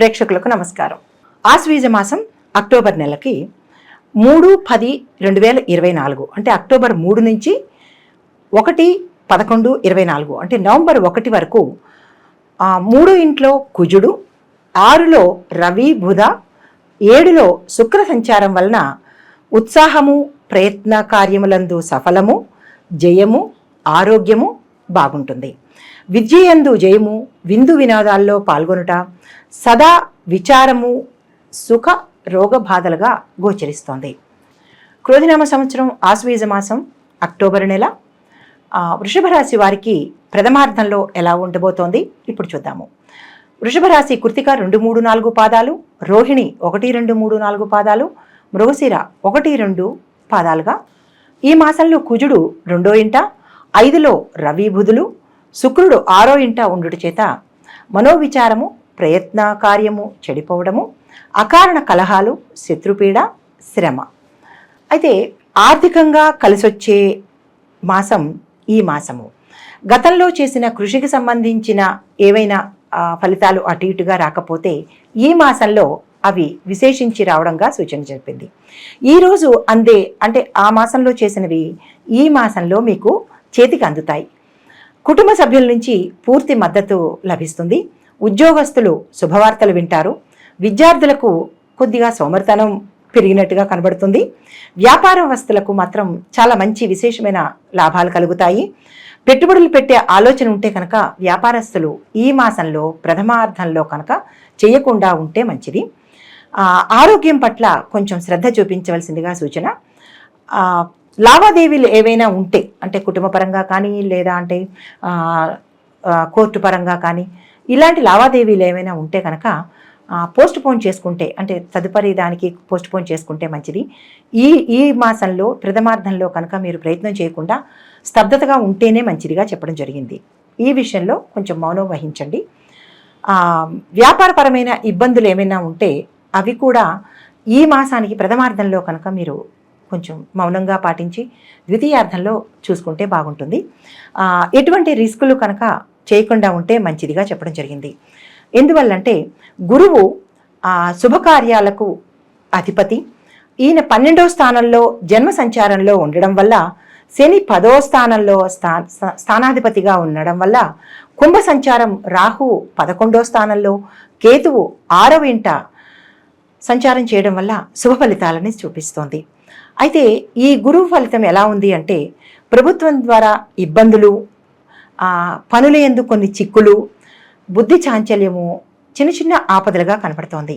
ప్రేక్షకులకు నమస్కారం. ఆశ్వీజ మాసం అక్టోబర్ నెలకి మూడు పది రెండు వేల ఇరవై నాలుగు అంటే అక్టోబర్ మూడు నుంచి ఒకటి పదకొండు ఇరవై నాలుగు అంటే నవంబర్ ఒకటి వరకు మూడు ఇంట్లో కుజుడు ఆరులో రవి బుధ ఏడులో శుక్ర సంచారం వలన ఉత్సాహము ప్రయత్న కార్యములందు సఫలము జయము ఆరోగ్యము బాగుంటుంది. విద్యయందు జయము విందు వినోదాల్లో పాల్గొనుట సదా విచారము సుఖ రోగ బాధలుగా గోచరిస్తోంది. క్రోధినామ సంవత్సరం ఆశ్వీజ మాసం అక్టోబర్ నెల. వృషభ రాశి వారికి ప్రథమార్థంలో ఎలా ఉండబోతోంది? ఇప్పుడు చూద్దాము. వృషభ రాశి కృతిక రెండు మూడు నాలుగు పాదాలు రోహిణి ఒకటి రెండు మూడు నాలుగు పాదాలు మృగశిర ఒకటి రెండు పాదాలుగా. ఈ మాసంలో కుజుడు రెండో ఇంట ఐదులో రవి బుధులు శుక్రుడు ఆరో ఇంట ఉండుట చేత మనోవిచారము ప్రయత్న కార్యము చెడిపోవడము అకారణ కలహాలు శత్రుపీడ శ్రమ. అయితే ఆర్థికంగా కలిసొచ్చే మాసం ఈ మాసము. గతంలో చేసిన కృషికి సంబంధించిన ఏవైనా ఫలితాలు అటు ఇటుగా రాకపోతే ఈ మాసంలో అవి విశేషించి రావడంగా సూచన చెప్పింది ఈరోజు అందే అంటే ఆ మాసంలో చేసినవి ఈ మాసంలో మీకు చేతికి అందుతాయి. కుటుంబ సభ్యుల నుంచి పూర్తి మద్దతు లభిస్తుంది. ఉద్యోగస్తులు శుభవార్తలు వింటారు. విద్యార్థులకు కొద్దిగా సోమరితనం పెరిగినట్టుగా కనబడుతుంది. వ్యాపార వ్యవస్థలకు మాత్రం చాలా మంచి విశేషమైన లాభాలు కలుగుతాయి. పెట్టుబడులు పెట్టే ఆలోచన ఉంటే కనుక వ్యాపారస్తులు ఈ మాసంలో ప్రథమార్థంలో కనుక చేయకుండా ఉంటే మంచిది. ఆరోగ్యం పట్ల కొంచెం శ్రద్ధ చూపించవలసిందిగా సూచన. లావాదేవీలు ఏవైనా ఉంటే అంటే కుటుంబపరంగా కానీ లేదా అంటే కోర్టు పరంగా కానీ ఇలాంటి లావాదేవీలు ఏమైనా ఉంటే కనుక పోస్ట్ పోన్ చేసుకుంటే అంటే తదుపరి దానికి పోస్ట్ పోన్ చేసుకుంటే మంచిది. ఈ ఈ మాసంలో ప్రథమార్థంలో కనుక మీరు ప్రయత్నం చేయకుండా స్తబ్దతగా ఉంటేనే మంచిదిగా చెప్పడం జరిగింది. ఈ విషయంలో కొంచెం మౌనం వహించండి. వ్యాపారపరమైన ఇబ్బందులు ఏమైనా ఉంటే అవి కూడా ఈ మాసానికి ప్రథమార్థంలో కనుక మీరు కొంచెం మౌనంగా పాటించి ద్వితీయార్థంలో చూసుకుంటే బాగుంటుంది. ఎటువంటి రిస్కులు కనుక చేయకుండా ఉంటే మంచిదిగా చెప్పడం జరిగింది. ఎందువల్లంటే గురువు ఆ శుభకార్యాలకు అధిపతి. ఈయన పన్నెండో స్థానంలో జన్మ సంచారంలో ఉండడం వల్ల శని పదో స్థానంలో స్థా స్థా- స్థానాధిపతిగా ఉండడం వల్ల కుంభ సంచారం రాహు పదకొండో స్థానంలో కేతువు ఆరవ ఇంట సంచారం చేయడం వల్ల శుభ ఫలితాలని చూపిస్తోంది. అయితే ఈ గురువు ఫలితం ఎలా ఉంది అంటే ప్రభుత్వం ద్వారా ఇబ్బందులు ఆ, పనుల ఎందు కొన్ని చిక్కులు బుద్ధి చాంచల్యము చిన్న చిన్న ఆపదలుగా కనపడుతోంది.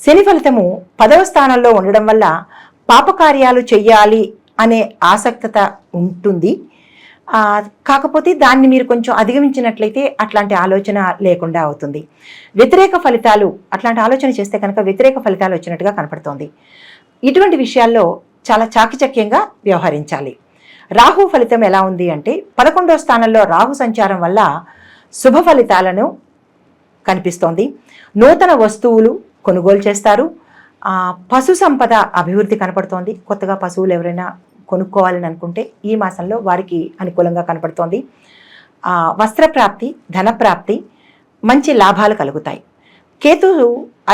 శని ఫలితము పదవ స్థానంలో ఉండడం వల్ల పాపకార్యాలు చెయ్యాలి అనే ఆసక్తత ఉంటుంది. కాకపోతే దాన్ని మీరు కొంచెం అధిగమించినట్లయితే అట్లాంటి ఆలోచన లేకుండా అవుతుంది. వ్యతిరేక ఫలితాలు అట్లాంటి ఆలోచన చేస్తే కనుక వ్యతిరేక ఫలితాలు వచ్చినట్టుగా కనపడుతోంది. ఇటువంటి విషయాల్లో చాలా చాకచక్యంగా వ్యవహరించాలి. రాహు ఫలితం ఎలా ఉంది అంటే పదకొండో స్థానంలో రాహు సంచారం వల్ల శుభ ఫలితాలను కనిపిస్తోంది. నూతన వస్తువులు కొనుగోలు చేస్తారు. పశు సంపద అభివృద్ధి కనపడుతోంది. కొత్తగా పశువులు ఎవరైనా కొనుక్కోవాలని అనుకుంటే ఈ మాసంలో వారికి అనుకూలంగా కనపడుతోంది. వస్త్రప్రాప్తి ధనప్రాప్తి మంచి లాభాలు కలుగుతాయి. కేతు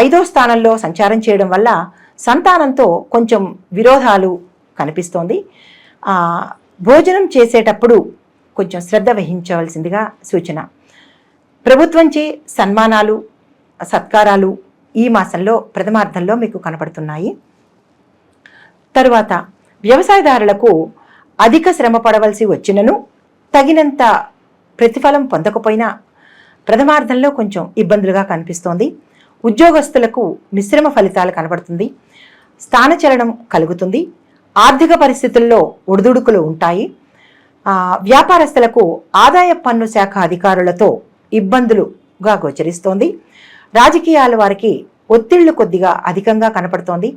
ఐదో స్థానంలో సంచారం చేయడం వల్ల సంతానంతో కొంచెం విరోధాలు కనిపిస్తోంది. భోజనం చేసేటప్పుడు కొంచెం శ్రద్ధ వహించవలసిందిగా సూచన. ప్రభుత్వంచే సన్మానాలు సత్కారాలు ఈ మాసంలో ప్రథమార్థంలో మీకు కనపడుతున్నాయి. తరువాత వ్యవసాయదారులకు అధిక శ్రమ పడవలసి వచ్చినను తగినంత ప్రతిఫలం పొందకపోయినా ప్రథమార్థంలో కొంచెం ఇబ్బందులుగా కనిపిస్తోంది. ఉద్యోగస్తులకు మిశ్రమ ఫలితాలు కనబడుతుంది. స్థానచలనం కలుగుతుంది. ఆర్థిక పరిస్థితుల్లో ఒడిదుడుకులు ఉంటాయి. వ్యాపారస్తులకు ఆదాయ పన్ను శాఖ అధికారులతో ఇబ్బందులుగా గోచరిస్తోంది. రాజకీయాల వారికి ఒత్తిళ్ళు కొద్దిగా అధికంగా కనపడుతోంది.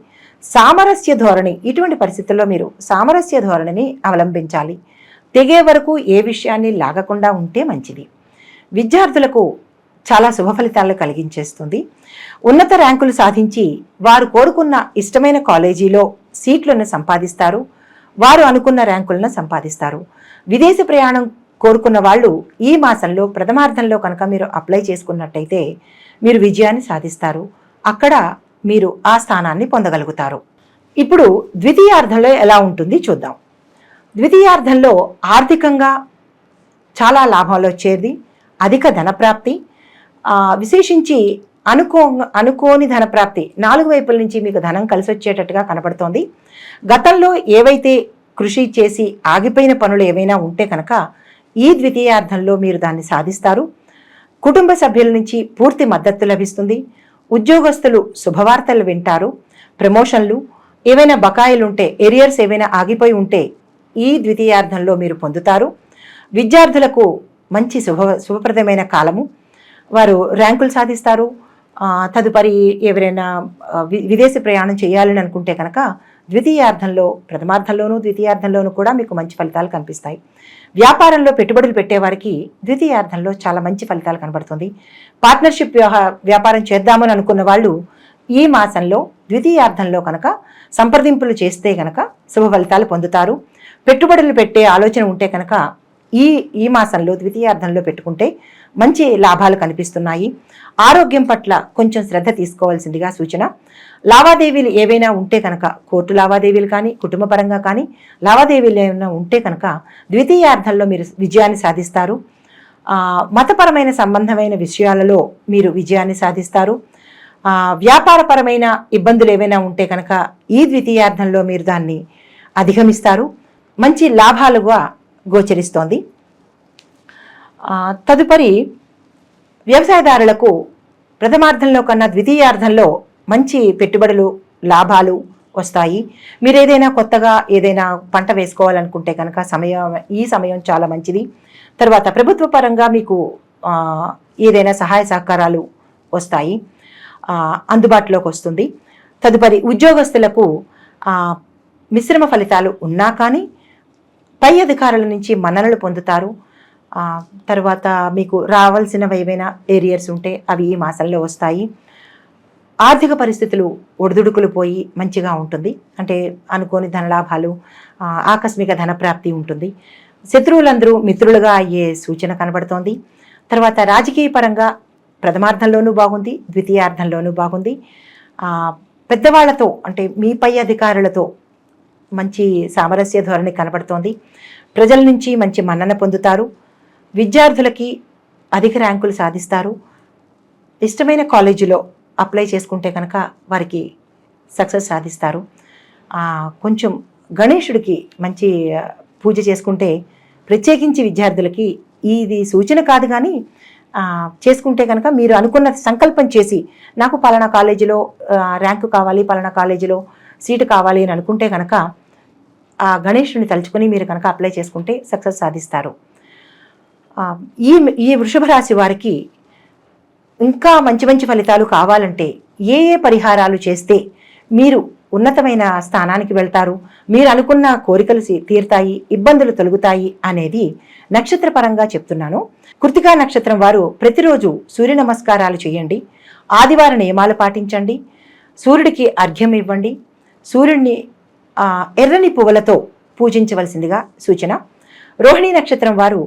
సామరస్య ధోరణి ఇటువంటి పరిస్థితుల్లో మీరు సామరస్య ధోరణిని అవలంబించాలి. తెగే వరకు ఏ విషయాన్ని లాగకుండా ఉంటే మంచిది. విద్యార్థులకు చాలా శుభ ఫలితాలను కలిగించేస్తుంది. ఉన్నత ర్యాంకులు సాధించి వారు కోరుకున్న ఇష్టమైన కాలేజీలో సీట్లను సంపాదిస్తారు. వారు అనుకున్న ర్యాంకులను సంపాదిస్తారు. విదేశీ ప్రయాణం కోరుకున్న వాళ్ళు ఈ మాసంలో ప్రథమార్థంలో కనుక మీరు అప్లై చేసుకున్నట్టయితే మీరు విజయాన్ని సాధిస్తారు. అక్కడ మీరు ఆ స్థానాన్ని పొందగలుగుతారు. ఇప్పుడు ద్వితీయార్థంలో ఎలా ఉంటుంది చూద్దాం. ద్వితీయార్థంలో ఆర్థికంగా చాలా లాభాలు వచ్చేది. అధిక ధనప్రాప్తి ప్రాప్తి విశేషించి అనుకో అనుకోని ధనప్రాప్తి నాలుగు వైపుల నుంచి మీకు ధనం కలిసి వచ్చేటట్టుగా కనపడుతోంది గతంలో ఏవైతే కృషి చేసి ఆగిపోయిన పనులు ఏవైనా ఉంటే కనుక ఈ ద్వితీయార్థంలో మీరు దాన్ని సాధిస్తారు. కుటుంబ సభ్యుల నుంచి పూర్తి మద్దతు లభిస్తుంది. ఉద్యోగస్తులు శుభవార్తలు వింటారు. ప్రమోషన్లు ఏవైనా బకాయిలు ఉంటే ఎరియర్స్ ఏవైనా ఆగిపోయి ఉంటే ఈ ద్వితీయార్థంలో మీరు పొందుతారు. విద్యార్థులకు మంచి శుభ శుభప్రదమైన కాలము. వారు ర్యాంకులు సాధిస్తారు. తదుపరి ఎవరైనా వి- విదేశీ ప్రయాణం చేయాలని అనుకుంటే కనుక ద్వితీయార్థంలో ప్రథమార్థంలోనూ ద్వితీయార్థంలోనూ కూడా మీకు మంచి ఫలితాలు కనిపిస్తాయి. వ్యాపారంలో పెట్టుబడులు పెట్టేవారికి ద్వితీయార్థంలో చాలా మంచి ఫలితాలు కనబడుతుంది. పార్ట్నర్షిప్ వ్యాపారం చేద్దామని అనుకున్న వాళ్ళు ఈ మాసంలో ద్వితీయార్థంలో కనుక సంప్రదింపులు చేస్తే కనుక శుభ ఫలితాలు పొందుతారు. పెట్టుబడులు పెట్టే ఆలోచన ఉంటే కనుక ఈ ఈ మాసంలో ద్వితీయార్థంలో పెట్టుకుంటే మంచి లాభాలు కనిపిస్తున్నాయి. ఆరోగ్యం పట్ల కొంచెం శ్రద్ధ తీసుకోవాల్సిందిగా సూచన. లావాదేవీలు ఏవైనా ఉంటే కనుక కోర్టు లావాదేవీలు కానీ కుటుంబపరంగా కానీ లావాదేవీలు ఏమైనా ఉంటే కనుక ద్వితీయార్థంలో మీరు విజయాన్ని సాధిస్తారు. మతపరమైన సంబంధమైన విషయాలలో మీరు విజయాన్ని సాధిస్తారు. వ్యాపారపరమైన ఇబ్బందులు ఏవైనా ఉంటే కనుక ఈ ద్వితీయార్థంలో మీరు దాన్ని అధిగమిస్తారు. మంచి లాభాలుగా గోచరిస్తోంది. తదుపరి వ్యవసాయదారులకు ప్రథమార్థంలో కన్నా ద్వితీయార్థంలో మంచి పెట్టుబడులు లాభాలు వస్తాయి. మీరు ఏదైనా కొత్తగా ఏదైనా పంట వేసుకోవాలనుకుంటే కనుక సమయం ఈ సమయం చాలా మంచిది. తర్వాత ప్రభుత్వ పరంగా మీకు ఏదైనా సహాయ సహకారాలు వస్తాయి. అందుబాటులోకి వస్తుంది. తదుపరి ఉద్యోగస్తులకు మిశ్రమ ఫలితాలు ఉన్నా కానీ పై అధికారుల నుంచి మన్ననలు పొందుతారు. తర్వాత మీకు రావాల్సినవి ఏవైనా ఏరియర్స్ ఉంటే అవి ఈ మాసంలో వస్తాయి. ఆర్థిక పరిస్థితులు ఒడిదుడుకులు పోయి మంచిగా ఉంటుంది. అంటే అనుకోని ధనలాభాలు ఆకస్మిక ధనప్రాప్తి ఉంటుంది. శత్రువులందరూ మిత్రులుగా అయ్యే సూచన కనబడుతోంది. తర్వాత రాజకీయ పరంగా ప్రథమార్థంలోనూ బాగుంది ద్వితీయార్థంలోనూ బాగుంది. పెద్దవాళ్ళతో అంటే మీ పై అధికారులతో మంచి సామరస్య ధోరణి కనబడుతోంది. ప్రజల నుంచి మంచి మన్నన పొందుతారు. విద్యార్థులకి అధిక ర్యాంకులు సాధిస్తారు. ఇష్టమైన కాలేజీలో అప్లై చేసుకుంటే కనుక వారికి సక్సెస్ సాధిస్తారు. కొంచెం గణేశుడికి మంచి పూజ చేసుకుంటే ప్రత్యేకించి విద్యార్థులకి ఇది సూచన కాదు కానీ చేసుకుంటే కనుక మీరు అనుకున్న సంకల్పం చేసి నాకు పలానా కాలేజీలో ర్యాంకు కావాలి పలానా కాలేజీలో సీటు కావాలి అని అనుకుంటే కనుక ఆ గణేషుని తలుచుకొని మీరు కనుక అప్లై చేసుకుంటే సక్సెస్ సాధిస్తారు. ఈ ఈ వృషభ రాశి వారికి ఇంకా మంచి మంచి ఫలితాలు కావాలంటే ఏ ఏ పరిహారాలు చేస్తే మీరు ఉన్నతమైన స్థానానికి వెళ్తారు? మీరు అనుకున్న కోరికలు తీరుతాయి ఇబ్బందులు తొలగుతాయి అనేది నక్షత్రపరంగా చెప్తున్నాను. కృతికా నక్షత్రం వారు ప్రతిరోజు సూర్య నమస్కారాలు చేయండి. ఆదివార నియమాలు పాటించండి. సూర్యుడికి అర్ఘ్యం ఇవ్వండి. సూర్యుడిని ఎర్రని పువ్వులతో పూజించవలసిందిగా సూచన. రోహిణీ నక్షత్రం వారు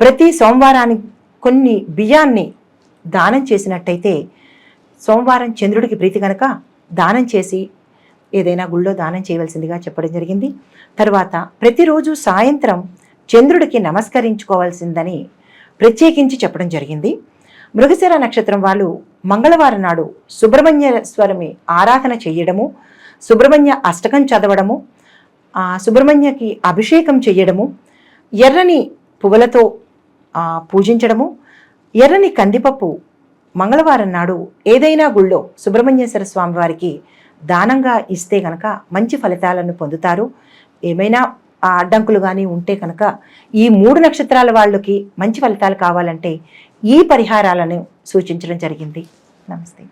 ప్రతి సోమవారానికి కొన్ని బియ్యాన్ని దానం చేసినట్టయితే సోమవారం చంద్రుడికి ప్రీతి కనుక దానం చేసి ఏదైనా గుళ్ళో దానం చేయవలసిందిగా చెప్పడం జరిగింది. తర్వాత ప్రతిరోజు సాయంత్రం చంద్రుడికి నమస్కరించుకోవాల్సిందని ప్రత్యేకించి చెప్పడం జరిగింది. మృగశిర నక్షత్రం వాళ్ళు మంగళవారం నాడు సుబ్రహ్మణ్య స్వామి ఆరాధన చేయడము సుబ్రహ్మణ్య అష్టకం చదవడము సుబ్రహ్మణ్యకి అభిషేకం చేయడము ఎర్రని పువ్వులతో పూజించడము. ఎర్రని కందిపప్పు మంగళవారం నాడు ఏదైనా గుళ్ళో సుబ్రహ్మణ్యేశ్వర స్వామి వారికి దానంగా ఇస్తే కనుక మంచి ఫలితాలను పొందుతారు. ఏమైనా ఆ అడ్డంకులు కానీ ఉంటే కనుక ఈ మూడు నక్షత్రాల వాళ్ళకి మంచి ఫలితాలు కావాలంటే ఈ పరిహారాలను సూచించడం జరిగింది. నమస్తే.